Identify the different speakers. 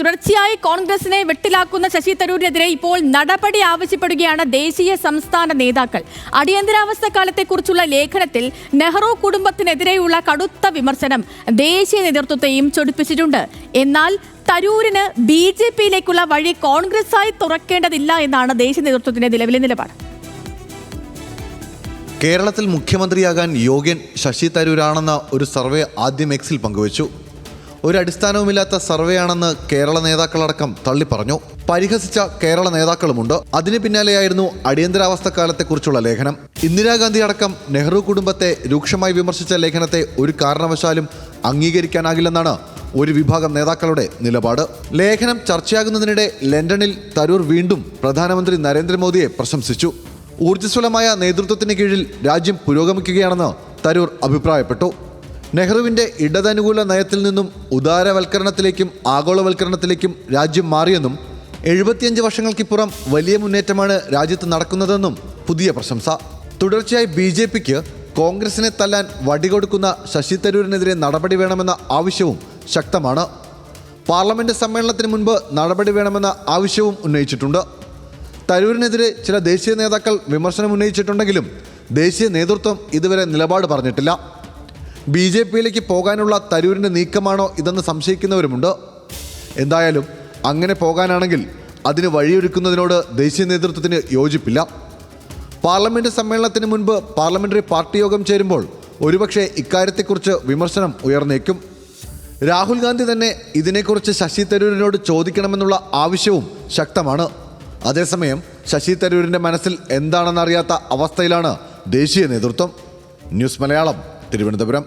Speaker 1: തുടർച്ചയായി കോൺഗ്രസിനെ വെട്ടിലാക്കുന്ന ശശി തരൂരിനെതിരെ ഇപ്പോൾ നടപടി ആവശ്യപ്പെടുകയാണ് ദേശീയ സംസ്ഥാന നേതാക്കൾ. അടിയന്തരാവസ്ഥ കാലത്തെക്കുറിച്ചുള്ള ലേഖനത്തിൽ നെഹ്റു കുടുംബത്തിനെതിരെയുള്ള കടുത്ത വിമർശനം ദേശീയ നേതൃത്വത്തെയും ചൊടിപ്പിച്ചിട്ടുണ്ട്. എന്നാൽ തരൂരിന് ബി ജെ പിയിലേക്കുള്ള വഴി കോൺഗ്രസായി തുറക്കേണ്ടതില്ല എന്നാണ് ദേശീയ നേതൃത്വത്തിന്റെ നിലവിലെ നിലപാട്.
Speaker 2: കേരളത്തിൽ മുഖ്യമന്ത്രിയാകാൻ യോഗ്യൻ ശശി തരൂരാണെന്ന ഒരു സർവേ ആദ്യം എക്സിൽ പങ്കുവച്ചു. ഒരു അടിസ്ഥാനവുമില്ലാത്ത സർവേ ആണെന്ന് കേരള നേതാക്കളടക്കം തള്ളി പറഞ്ഞു പരിഹസിച്ച കേരള നേതാക്കളുമുണ്ട്. അതിന് പിന്നാലെയായിരുന്നു അടിയന്തരാവസ്ഥ കാലത്തെക്കുറിച്ചുള്ള ലേഖനം. ഇന്ദിരാഗാന്ധി അടക്കം നെഹ്റു കുടുംബത്തെ രൂക്ഷമായി വിമർശിച്ച ലേഖനത്തെ ഒരു കാരണവശാലും അംഗീകരിക്കാനാകില്ലെന്നാണ് ഒരു വിഭാഗം നേതാക്കളുടെ നിലപാട്. ലേഖനം ചർച്ചയാകുന്നതിനിടെ ലണ്ടനിൽ തരൂർ വീണ്ടും പ്രധാനമന്ത്രി നരേന്ദ്രമോദിയെ പ്രശംസിച്ചു. ഊർജസ്വലമായ നേതൃത്വത്തിന് കീഴിൽ രാജ്യം പുരോഗമിക്കുകയാണെന്ന് തരൂർ അഭിപ്രായപ്പെട്ടു. നെഹ്റുവിന്റെ ഇടതനുകൂല നയത്തിൽ നിന്നും ഉദാരവൽക്കരണത്തിലേക്കും ആഗോളവൽക്കരണത്തിലേക്കും രാജ്യം മാറിയെന്നും എഴുപത്തിയഞ്ച് വർഷങ്ങൾക്കിപ്പുറം വലിയ മുന്നേറ്റമാണ് രാജ്യത്ത് നടക്കുന്നതെന്നും പുതിയ പ്രശംസ. തുടർച്ചയായി ബി ജെ പിക്ക് കോൺഗ്രസിനെ തല്ലാൻ വടികൊടുക്കുന്ന ശശി തരൂരിനെതിരെ നടപടി വേണമെന്ന ആവശ്യവും ശക്തമാണ്. പാർലമെന്റ് സമ്മേളനത്തിന് മുൻപ് നടപടി വേണമെന്ന ആവശ്യവും ഉന്നയിച്ചിട്ടുണ്ട്. തരൂരിനെതിരെ ചില ദേശീയ നേതാക്കൾ വിമർശനം ഉന്നയിച്ചിട്ടുണ്ടെങ്കിലും ദേശീയ നേതൃത്വം ഇതുവരെ നിലപാട് പറഞ്ഞിട്ടില്ല. ബി ജെ പിയിലേക്ക് പോകാനുള്ള തരൂരിന്റെ നീക്കമാണോ ഇതെന്ന് സംശയിക്കുന്നവരുമുണ്ട്. എന്തായാലും അങ്ങനെ പോകാനാണെങ്കിൽ അതിന് വഴിയൊരുക്കുന്നതിനോട് ദേശീയ നേതൃത്വത്തിന് യോജിപ്പില്ല. പാർലമെന്റ് സമ്മേളനത്തിന് മുൻപ് പാർലമെന്ററി പാർട്ടി യോഗം ചേരുമ്പോൾ ഒരുപക്ഷെ ഇക്കാര്യത്തെക്കുറിച്ച് വിമർശനം ഉയർന്നേക്കും. രാഹുൽ ഗാന്ധി തന്നെ ഇതിനെക്കുറിച്ച് ശശി തരൂരിനോട് ചോദിക്കണമെന്നുള്ള ആവശ്യവും ശക്തമാണ്. അതേസമയം ശശി തരൂരിന്റെ മനസ്സിൽ എന്താണെന്നറിയാത്ത അവസ്ഥയിലാണ് ദേശീയ നേതൃത്വം. ന്യൂസ് മലയാളം തിരുവനന്തപുരം.